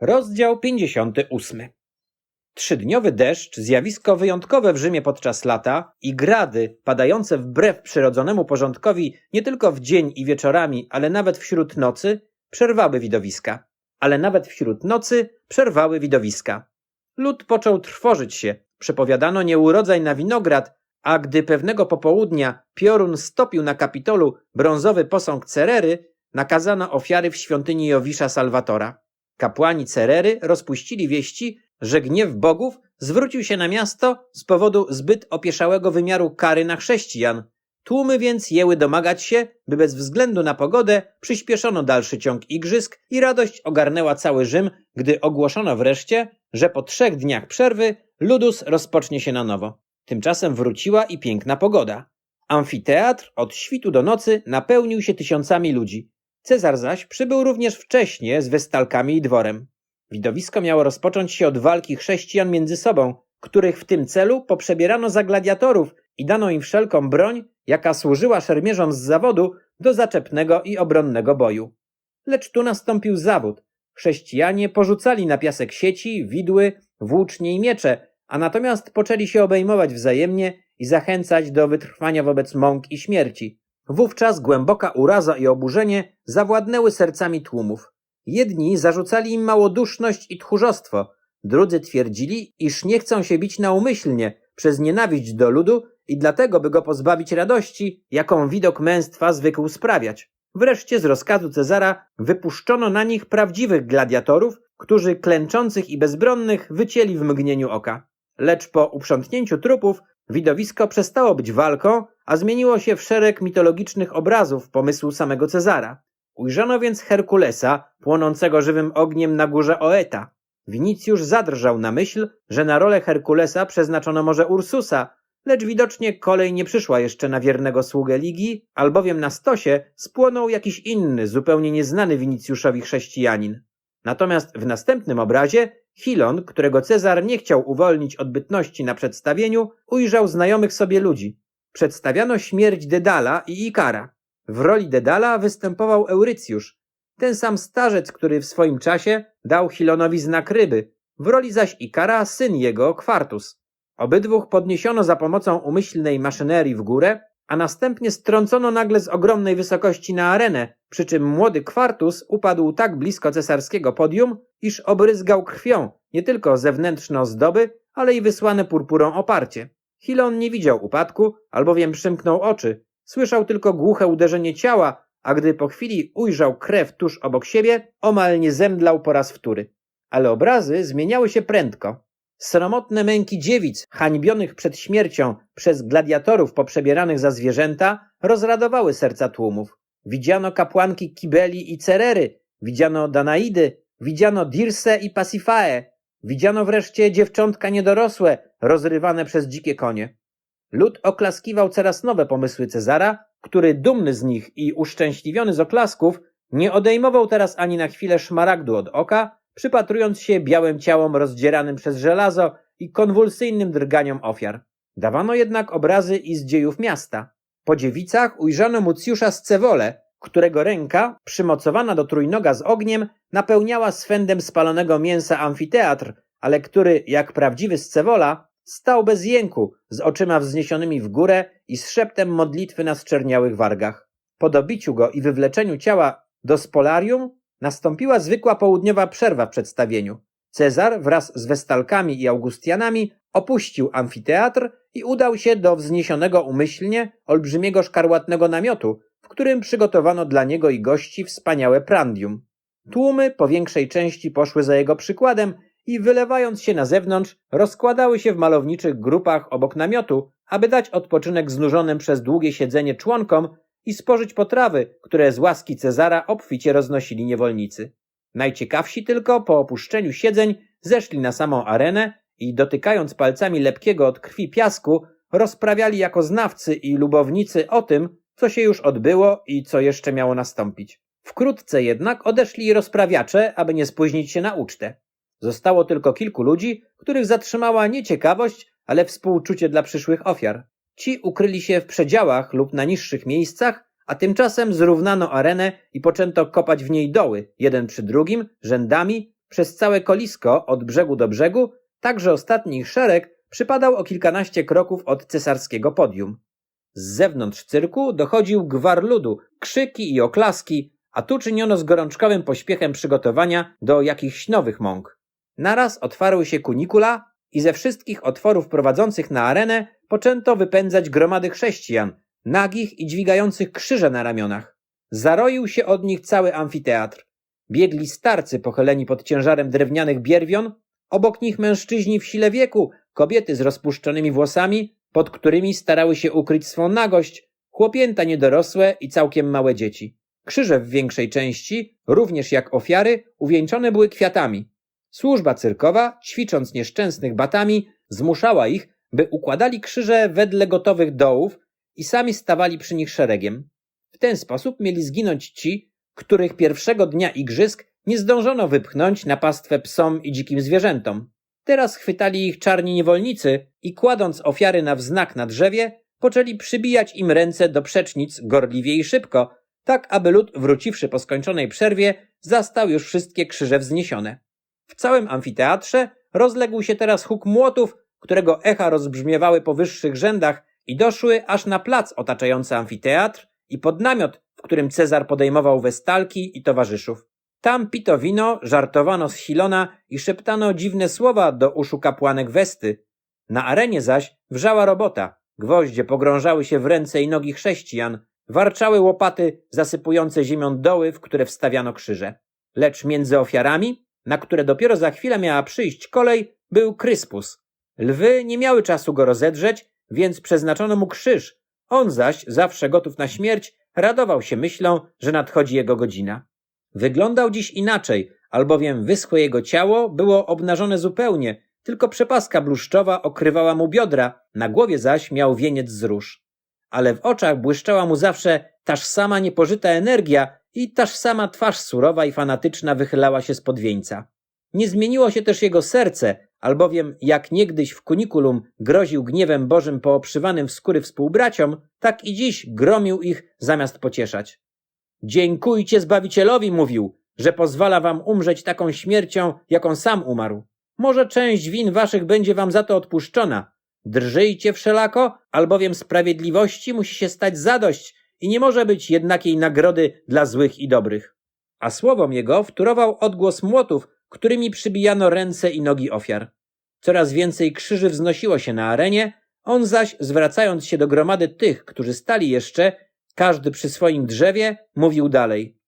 Rozdział 58. Trzydniowy deszcz, zjawisko wyjątkowe w Rzymie podczas lata i grady padające wbrew przyrodzonemu porządkowi nie tylko w dzień i wieczorami, ale nawet wśród nocy, przerwały widowiska. Ale nawet wśród nocy przerwały widowiska. Lud począł trwożyć się, przepowiadano nieurodzaj na winograd, a gdy pewnego popołudnia piorun stopił na kapitolu brązowy posąg Cerery, nakazano ofiary w świątyni Jowisza Salwatora. Kapłani Cerery rozpuścili wieści, że gniew bogów zwrócił się na miasto z powodu zbyt opieszałego wymiaru kary na chrześcijan. Tłumy więc jęły domagać się, by bez względu na pogodę przyspieszono dalszy ciąg igrzysk i radość ogarnęła cały Rzym, gdy ogłoszono wreszcie, że po trzech dniach przerwy ludus rozpocznie się na nowo. Tymczasem wróciła i piękna pogoda. Amfiteatr od świtu do nocy napełnił się tysiącami ludzi. Cezar zaś przybył również wcześnie z westalkami i dworem. Widowisko miało rozpocząć się od walki chrześcijan między sobą, których w tym celu poprzebierano za gladiatorów i dano im wszelką broń, jaka służyła szermierzom z zawodu do zaczepnego i obronnego boju. Lecz tu nastąpił zawód. Chrześcijanie porzucali na piasek sieci, widły, włócznie i miecze, a natomiast poczęli się obejmować wzajemnie i zachęcać do wytrwania wobec mąk i śmierci. Wówczas głęboka uraza i oburzenie zawładnęły sercami tłumów. Jedni zarzucali im małoduszność i tchórzostwo, drudzy twierdzili, iż nie chcą się bić naumyślnie przez nienawiść do ludu i dlatego, by go pozbawić radości, jaką widok męstwa zwykł sprawiać. Wreszcie z rozkazu Cezara wypuszczono na nich prawdziwych gladiatorów, którzy klęczących i bezbronnych wycięli w mgnieniu oka. Lecz po uprzątnięciu trupów widowisko przestało być walką, a zmieniło się w szereg mitologicznych obrazów pomysłu samego Cezara. Ujrzano więc Herkulesa, płonącego żywym ogniem na górze Oeta. Winicjusz zadrżał na myśl, że na rolę Herkulesa przeznaczono może Ursusa, lecz widocznie kolej nie przyszła jeszcze na wiernego sługę Ligi, albowiem na stosie spłonął jakiś inny, zupełnie nieznany Winicjuszowi chrześcijanin. Natomiast w następnym obrazie Hilon, którego Cezar nie chciał uwolnić od bytności na przedstawieniu, ujrzał znajomych sobie ludzi. Przedstawiano śmierć Dedala i Ikara. W roli Dedala występował Eurycjusz, ten sam starzec, który w swoim czasie dał Hilonowi znak ryby, w roli zaś Ikara syn jego, Kwartus. Obydwóch podniesiono za pomocą umyślnej maszynerii w górę, a następnie strącono nagle z ogromnej wysokości na arenę, przy czym młody Kwartus upadł tak blisko cesarskiego podium, iż obryzgał krwią nie tylko zewnętrzne ozdoby, ale i wysłane purpurą oparcie. Hilon nie widział upadku, albowiem przymknął oczy, słyszał tylko głuche uderzenie ciała, a gdy po chwili ujrzał krew tuż obok siebie, omal nie zemdlał po raz wtóry. Ale obrazy zmieniały się prędko. Sromotne męki dziewic, hańbionych przed śmiercią przez gladiatorów poprzebieranych za zwierzęta, rozradowały serca tłumów. Widziano kapłanki Kibeli i Cerery, widziano Danaidy, widziano Dirse i Pasifae, widziano wreszcie dziewczątka niedorosłe, rozrywane przez dzikie konie. Lud oklaskiwał coraz nowe pomysły Cezara, który dumny z nich i uszczęśliwiony z oklasków, nie odejmował teraz ani na chwilę szmaragdu od oka, przypatrując się białym ciałom rozdzieranym przez żelazo i konwulsyjnym drganiom ofiar. Dawano jednak obrazy i z dziejów miasta. Po dziewicach ujrzano Mucjusza z Cewole, którego ręka, przymocowana do trójnoga z ogniem, napełniała swędem spalonego mięsa amfiteatr, ale który, jak prawdziwy Scewola, stał bez jęku, z oczyma wzniesionymi w górę i z szeptem modlitwy na zczerniałych wargach. Po dobiciu go i wywleczeniu ciała do spolarium nastąpiła zwykła południowa przerwa w przedstawieniu. Cezar wraz z Westalkami i Augustianami opuścił amfiteatr i udał się do wzniesionego umyślnie olbrzymiego szkarłatnego namiotu, którym przygotowano dla niego i gości wspaniałe prandium. Tłumy po większej części poszły za jego przykładem i wylewając się na zewnątrz, rozkładały się w malowniczych grupach obok namiotu, aby dać odpoczynek znużonym przez długie siedzenie członkom i spożyć potrawy, które z łaski Cezara obficie roznosili niewolnicy. Najciekawsi tylko po opuszczeniu siedzeń zeszli na samą arenę i dotykając palcami lepkiego od krwi piasku, rozprawiali jako znawcy i lubownicy o tym, co się już odbyło i co jeszcze miało nastąpić. Wkrótce jednak odeszli rozprawiacze, aby nie spóźnić się na ucztę. Zostało tylko kilku ludzi, których zatrzymała nie ciekawość, ale współczucie dla przyszłych ofiar. Ci ukryli się w przedziałach lub na niższych miejscach, a tymczasem zrównano arenę i poczęto kopać w niej doły, jeden przy drugim, rzędami, Przez całe kolisko, od brzegu do brzegu, także ostatni ich szereg przypadał o kilkanaście kroków od cesarskiego podium. Z zewnątrz cyrku dochodził gwar ludu, krzyki i oklaski, a tu czyniono z gorączkowym pośpiechem przygotowania do jakichś nowych mąk. Naraz otwarły się kunikula i ze wszystkich otworów prowadzących na arenę poczęto wypędzać gromady chrześcijan, nagich i dźwigających krzyże na ramionach. Zaroił się od nich cały amfiteatr. Biegli starcy pochyleni pod ciężarem drewnianych bierwion, obok nich mężczyźni w sile wieku, kobiety z rozpuszczonymi włosami, pod którymi starały się ukryć swą nagość, chłopięta niedorosłe i całkiem małe dzieci. Krzyże w większej części, również jak ofiary, uwieńczone były kwiatami. Służba cyrkowa, ćwicząc nieszczęsnych batami, zmuszała ich, by układali krzyże wedle gotowych dołów i sami stawali przy nich szeregiem. W ten sposób mieli zginąć ci, których pierwszego dnia igrzysk nie zdążono wypchnąć na pastwę psom i dzikim zwierzętom. Teraz chwytali ich czarni niewolnicy i kładąc ofiary na wznak na drzewie, poczęli przybijać im ręce do przecznic gorliwie i szybko, tak aby lud wróciwszy po skończonej przerwie zastał już wszystkie krzyże wzniesione. W całym amfiteatrze rozległ się teraz huk młotów, którego echa rozbrzmiewały po wyższych rzędach i doszły aż na plac otaczający amfiteatr i pod namiot, w którym Cezar podejmował westalki i towarzyszów. Tam pito wino, żartowano z Hilona i szeptano dziwne słowa do uszu kapłanek Westy. Na arenie zaś wrzała robota. Gwoździe pogrążały się w ręce i nogi chrześcijan, warczały łopaty zasypujące ziemią doły, w które wstawiano krzyże. Lecz między ofiarami, na które dopiero za chwilę miała przyjść kolej, był Kryspus. Lwy nie miały czasu go rozedrzeć, więc przeznaczono mu krzyż. On zaś, zawsze gotów na śmierć, radował się myślą, że nadchodzi jego godzina. Wyglądał dziś inaczej, albowiem wyschłe jego ciało było obnażone zupełnie, tylko przepaska bluszczowa okrywała mu biodra, na głowie zaś miał wieniec z róż. Ale w oczach błyszczała mu zawsze taż sama niepożyta energia i taż sama twarz surowa i fanatyczna wychylała się spod wieńca. Nie zmieniło się też jego serce, albowiem jak niegdyś w kunikulum groził gniewem Bożym poobszywanym w skóry współbraciom, tak i dziś gromił ich zamiast pocieszać. Dziękujcie Zbawicielowi, mówił, że pozwala wam umrzeć taką śmiercią, jaką sam umarł. Może część win waszych będzie wam za to odpuszczona. Drżyjcie wszelako, albowiem sprawiedliwości musi się stać zadość i nie może być jednakiej nagrody dla złych i dobrych. A słowom jego wtórował odgłos młotów, którymi przybijano ręce i nogi ofiar. Coraz więcej krzyży wznosiło się na arenie, on zaś, zwracając się do gromady tych, którzy stali jeszcze, każdy przy swoim drzewie, mówił dalej.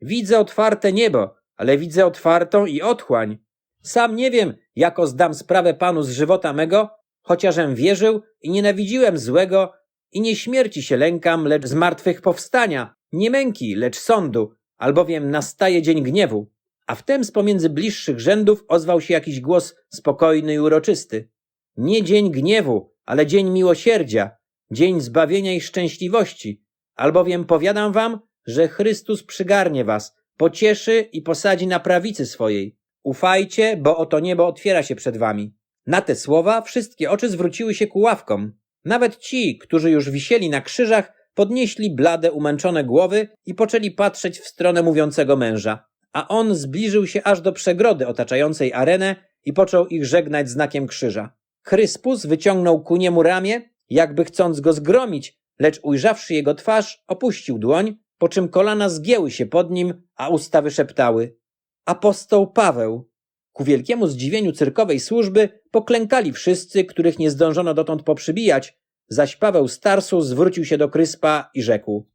Widzę otwarte niebo, ale widzę otwartą i otchłań. Sam nie wiem, jako zdam sprawę panu z żywota mego, chociażem wierzył i nienawidziłem złego i nie śmierci się lękam, lecz zmartwychwstania, nie męki, lecz sądu, albowiem nastaje dzień gniewu. A wtem z pomiędzy bliższych rzędów ozwał się jakiś głos spokojny i uroczysty. Nie dzień gniewu, ale dzień miłosierdzia, dzień zbawienia i szczęśliwości, albowiem powiadam wam, że Chrystus przygarnie was, pocieszy i posadzi na prawicy swojej. Ufajcie, bo oto niebo otwiera się przed wami. Na te słowa wszystkie oczy zwróciły się ku ławkom. Nawet ci, którzy już wisieli na krzyżach, podnieśli blade, umęczone głowy i poczęli patrzeć w stronę mówiącego męża. A on zbliżył się aż do przegrody otaczającej arenę i począł ich żegnać znakiem krzyża. Chryspus wyciągnął ku niemu ramię, jakby chcąc go zgromić, lecz ujrzawszy jego twarz, opuścił dłoń, po czym kolana zgięły się pod nim, a usta wyszeptały. Apostoł Paweł. Ku wielkiemu zdziwieniu cyrkowej służby poklękali wszyscy, których nie zdążono dotąd poprzybijać, zaś Paweł Starsu zwrócił się do Kryspa i rzekł.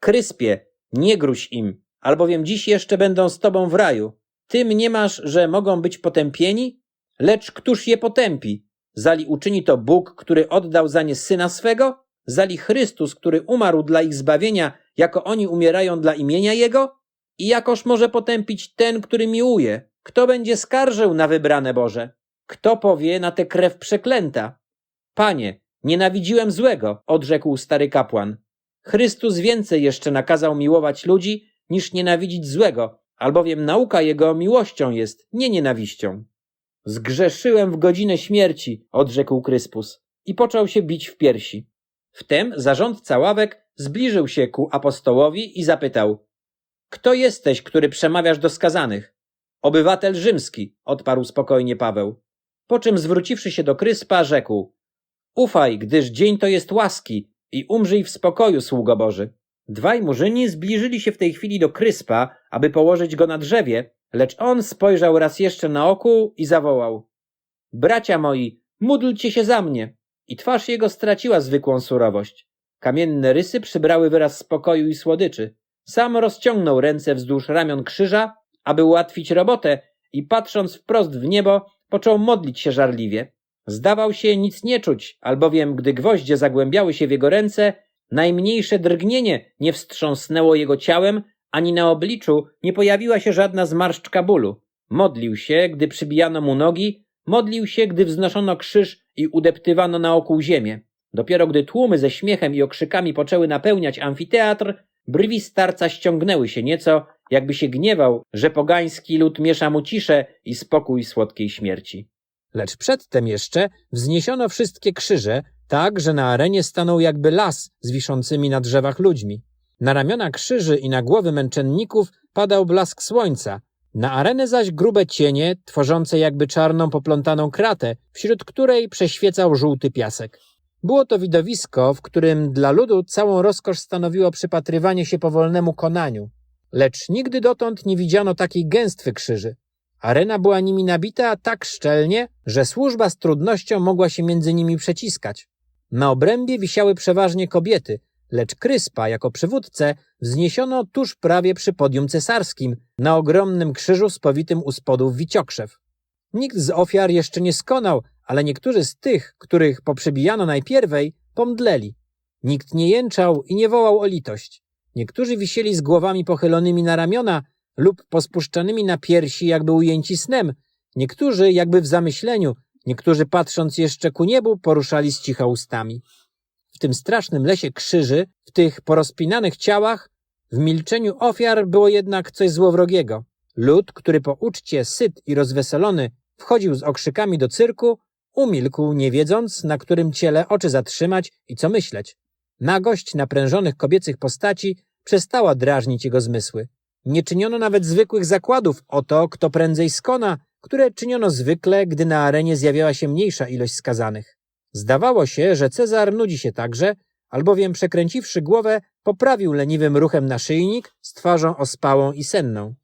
Kryspie, nie gruź im, albowiem dziś jeszcze będą z tobą w raju. Ty mniemasz, że mogą być potępieni? Lecz któż je potępi? Zali uczyni to Bóg, który oddał za nie syna swego? Zali Chrystus, który umarł dla ich zbawienia, jako oni umierają dla imienia Jego? I jakoż może potępić ten, który miłuje? Kto będzie skarżył na wybrane Boże? Kto powie na tę krew przeklęta? Panie, nienawidziłem złego, odrzekł stary kapłan. Chrystus więcej jeszcze nakazał miłować ludzi, niż nienawidzić złego, albowiem nauka Jego miłością jest, nie nienawiścią. Zgrzeszyłem w godzinę śmierci, odrzekł Kryspus i począł się bić w piersi. Wtem zarządca ławek zbliżył się ku apostołowi i zapytał: Kto jesteś, który przemawiasz do skazanych? Obywatel rzymski, odparł spokojnie Paweł. Po czym zwróciwszy się do Kryspa, rzekł: Ufaj, gdyż dzień to jest łaski i umrzyj w spokoju, sługo Boży. Dwaj murzyni zbliżyli się w tej chwili do Kryspa, aby położyć go na drzewie, lecz on spojrzał raz jeszcze na oku i zawołał: Bracia moi, módlcie się za mnie. I twarz jego straciła zwykłą surowość. Kamienne rysy przybrały wyraz spokoju i słodyczy. Sam rozciągnął ręce wzdłuż ramion krzyża, aby ułatwić robotę i patrząc wprost w niebo, począł modlić się żarliwie. Zdawał się nic nie czuć, albowiem gdy gwoździe zagłębiały się w jego ręce, najmniejsze drgnienie nie wstrząsnęło jego ciałem, ani na obliczu nie pojawiła się żadna zmarszczka bólu. Modlił się, gdy przybijano mu nogi, modlił się, gdy wznoszono krzyż i udeptywano na okół ziemię. Dopiero gdy tłumy ze śmiechem i okrzykami poczęły napełniać amfiteatr, brwi starca ściągnęły się nieco, jakby się gniewał, że pogański lud miesza mu ciszę i spokój słodkiej śmierci. Lecz przedtem jeszcze wzniesiono wszystkie krzyże, tak, że na arenie stanął jakby las z wiszącymi na drzewach ludźmi. Na ramiona krzyży i na głowy męczenników padał blask słońca, na arenę zaś grube cienie, tworzące jakby czarną poplątaną kratę, wśród której przeświecał żółty piasek. Było to widowisko, w którym dla ludu całą rozkosz stanowiło przypatrywanie się powolnemu konaniu. Lecz nigdy dotąd nie widziano takiej gęstwy krzyży. Arena była nimi nabita tak szczelnie, że służba z trudnością mogła się między nimi przeciskać. Na obrębie wisiały przeważnie kobiety, lecz Kryspa jako przywódcę wzniesiono tuż prawie przy podium cesarskim, na ogromnym krzyżu spowitym u spodów wiciokrzew. Nikt z ofiar jeszcze nie skonał, ale niektórzy z tych, których poprzebijano najpierwej, pomdleli. Nikt nie jęczał i nie wołał o litość. Niektórzy wisieli z głowami pochylonymi na ramiona lub pospuszczanymi na piersi, jakby ujęci snem. Niektórzy jakby w zamyśleniu, niektórzy patrząc jeszcze ku niebu, poruszali z cicha ustami. W tym strasznym lesie krzyży, w tych porozpinanych ciałach, w milczeniu ofiar było jednak coś złowrogiego. Lud, który po uczcie syt i rozweselony wchodził z okrzykami do cyrku, umilkł, nie wiedząc, na którym ciele oczy zatrzymać i co myśleć. Nagość naprężonych kobiecych postaci przestała drażnić jego zmysły. Nie czyniono nawet zwykłych zakładów o to, kto prędzej skona, które czyniono zwykle, gdy na arenie zjawiała się mniejsza ilość skazanych. Zdawało się, że Cezar nudzi się także, albowiem przekręciwszy głowę, poprawił leniwym ruchem naszyjnik z twarzą ospałą i senną.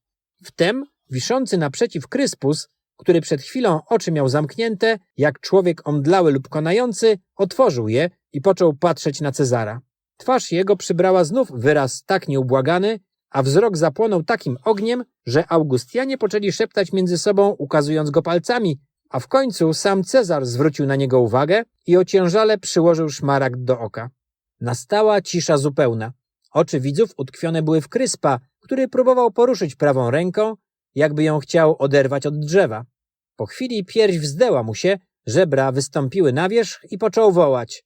Wtem, wiszący naprzeciw Kryspus, który przed chwilą oczy miał zamknięte, jak człowiek omdlały lub konający, otworzył je i począł patrzeć na Cezara. Twarz jego przybrała znów wyraz tak nieubłagany, a wzrok zapłonął takim ogniem, że Augustianie poczęli szeptać między sobą, ukazując go palcami, a w końcu sam Cezar zwrócił na niego uwagę i ociężale przyłożył szmaragd do oka. Nastała cisza zupełna. Oczy widzów utkwione były w Kryspa, który próbował poruszyć prawą ręką, jakby ją chciał oderwać od drzewa. Po chwili pierś wzdęła mu się, żebra wystąpiły na wierzch i począł wołać.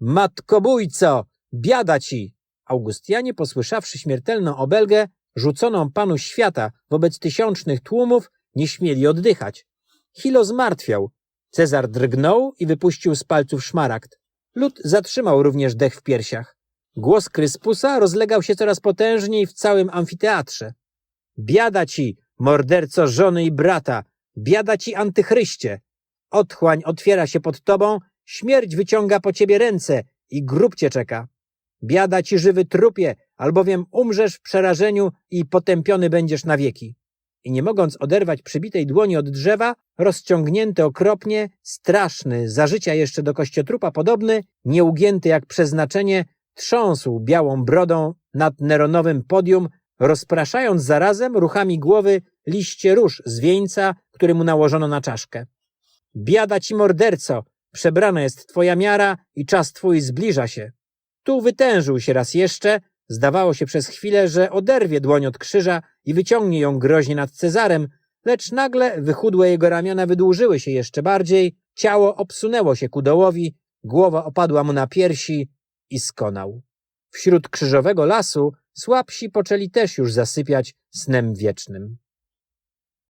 Matkobójco, biada ci! Augustianie, posłyszawszy śmiertelną obelgę, rzuconą panu świata wobec tysiącznych tłumów, nie śmieli oddychać. Hilo zmartwiał. Cezar drgnął i wypuścił z palców szmaragd. Lud zatrzymał również dech w piersiach. Głos Kryspusa rozlegał się coraz potężniej w całym amfiteatrze. Biada ci, morderco żony i brata! Biada ci, antychryście! Otchłań otwiera się pod tobą, śmierć wyciąga po ciebie ręce i grób cię czeka. Biada ci żywy trupie, albowiem umrzesz w przerażeniu i potępiony będziesz na wieki. I nie mogąc oderwać przybitej dłoni od drzewa, rozciągnięty okropnie, straszny, za życia jeszcze do kościotrupa podobny, nieugięty jak przeznaczenie, trząsł białą brodą nad Neronowym podium, rozpraszając zarazem ruchami głowy liście róż z wieńca, który mu nałożono na czaszkę. Biada ci morderco, przebrana jest twoja miara i czas twój zbliża się. Tu wytężył się raz jeszcze, zdawało się przez chwilę, że oderwie dłoń od krzyża i wyciągnie ją groźnie nad Cezarem, lecz nagle wychudłe jego ramiona wydłużyły się jeszcze bardziej, ciało obsunęło się ku dołowi, głowa opadła mu na piersi i skonał. Wśród krzyżowego lasu słabsi poczęli też już zasypiać snem wiecznym.